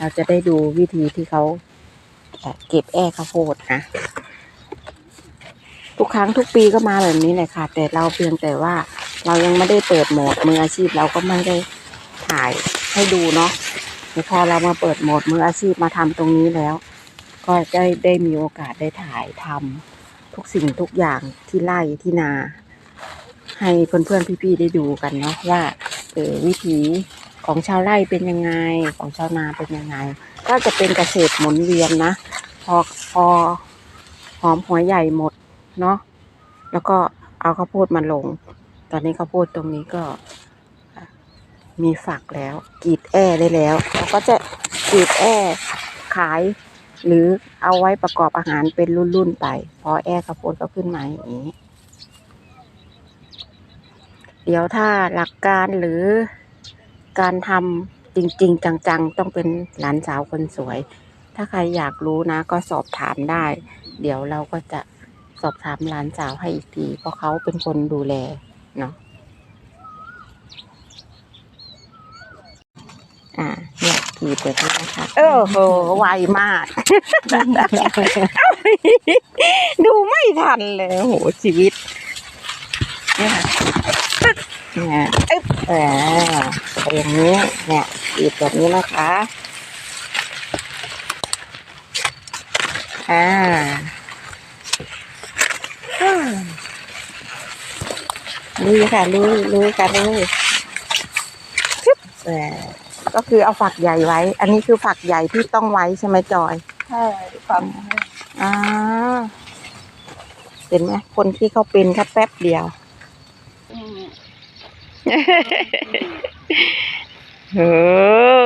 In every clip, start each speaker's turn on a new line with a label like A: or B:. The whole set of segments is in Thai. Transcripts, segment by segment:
A: เราจะได้ดูวิธีที่เขาเก็บแอ้ข้าวโพดนะ ทุกครั้งทุกปีก็มาแบบนี้แหละค่ะ แต่เราเพียงแต่ว่าเรายังไม่ได้เปิดโหมดมืออาชีพเราก็ไม่ได้ถ่ายให้ดูเนาะแต่พอเรามาเปิดโหมดมืออาชีพมาทำตรงนี้แล้ว ก็ได้ได้มีโอกาสได้ถ่ายทำทุกสิ่งทุกอย่างที่ไร่ที่นา ให้เพื่อนๆพี่ๆได้ดูกันเนาะว่าเออวิถี ของชาวไร่เป็นยังไง ของชาวนาเป็นยังไง ก็จะเป็นเกษตรหมุนเวียนนะ พอพอหอมหัวใหญ่หมดเนาะแล้วก็เอาข้าวโพดมาลง ตอนนี้ข้าวโพดตรงนี้ก็มีฝักแล้วกรีดแอได้แล้วเราก็จะกรีดแอขาย หรือเอาไว้ประกอบอาหารเป็นรุ่นๆไป พอแอข้าวโพดก็ขึ้นมาอย่างนี้ เดี๋ยวถ้าหลักการหรือ การทำจริง ๆ จังๆ ต้องเป็นหลานสาวคนสวย ถ้าใครอยากรู้นะ ก็สอบถามได้ เดี๋ยวเราก็จะสอบถามหลานสาวให้อีกที เพราะเขาเป็นคนดูแลเนาะอ่าเนี่ยขีดแบบนี้นะคะเออโหไวมาก ดูไม่ทันเลยโหชีวิตเนี่ยค่ะ เนี่ยอึ๊บเออเป็นอย่างนี้เนี่ยขีดแบบนี้นะคะอ่าอืมลุยค่ะลุยลุยค่ะลุยชึบเออก็คือเอาฝักใหญ่ไว้ อันนี้คือฝักใหญ่ที่ต้องไว้ใช่ไหมจอย
B: ใช่ความ
A: อ่าเห็นไหมคนที่เขาเป็นแค่แป๊บเดียว เอ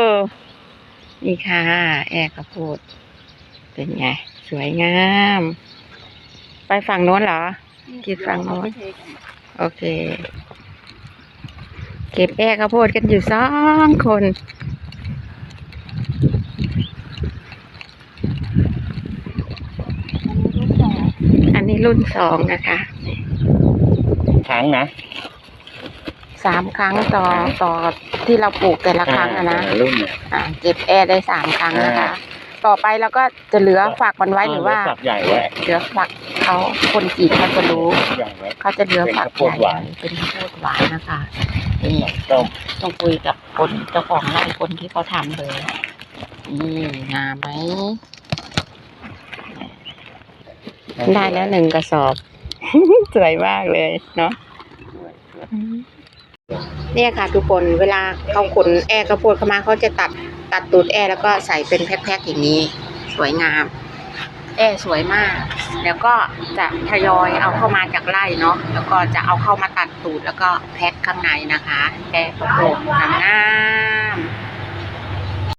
A: อนี่ค่ะ แอร์ข้าวโพดเป็นไง สวยงาม ไปฝั่งโน้นเหรอคิดฟังโน้น โอเค เก็บแอร์ข้าวโพดกันอยู่สองคนอันนี้รุ่นสองนะคะ
C: ครั้งนะ
A: สามครั้งต่อต่อที่เราปลูกแต่ละครั้งอะนะ
C: แต่ลรุ่นเนี่ย
A: อ่าเก็บแอร์ได้สามครั้งนะคะ
C: อ่า
A: ต่อไปเราก็จะเหลือฝักมันไว้หรือว่า
C: ฝักใหญ่ไว้
A: เหลือฝักเขาคนกรีดเขาจะรู้
C: ใหญ่ไว้
A: เขาจะเหลือฝัก
C: เป็นข้าวโพดหวาน
A: เป็นข้าวโพดหวานนะคะนี่
C: ต้ม
A: ต้องคุยกับคนเจ้าของไร่คนที่เขาทำเลย นี่งามไหมได้แล้วหนึ่งกระสอบ สวยมากเลยเนาะ เนี่ยค่ะทุกคนเวลาเขาขนแอร์กระโปรงเข้ามาเขาจะตัดตัดตูดแอร์แล้วก็ใส่เป็นแพ็คๆอย่างนี้ สวยงาม แอร์สวยมาก แล้วก็จะทยอยเอาเข้ามาจากไร่เนาะแล้วก็จะเอาเข้ามาตัดตูดแล้วก็แพ็คข้างในนะคะ แอร์กระโปรงงาม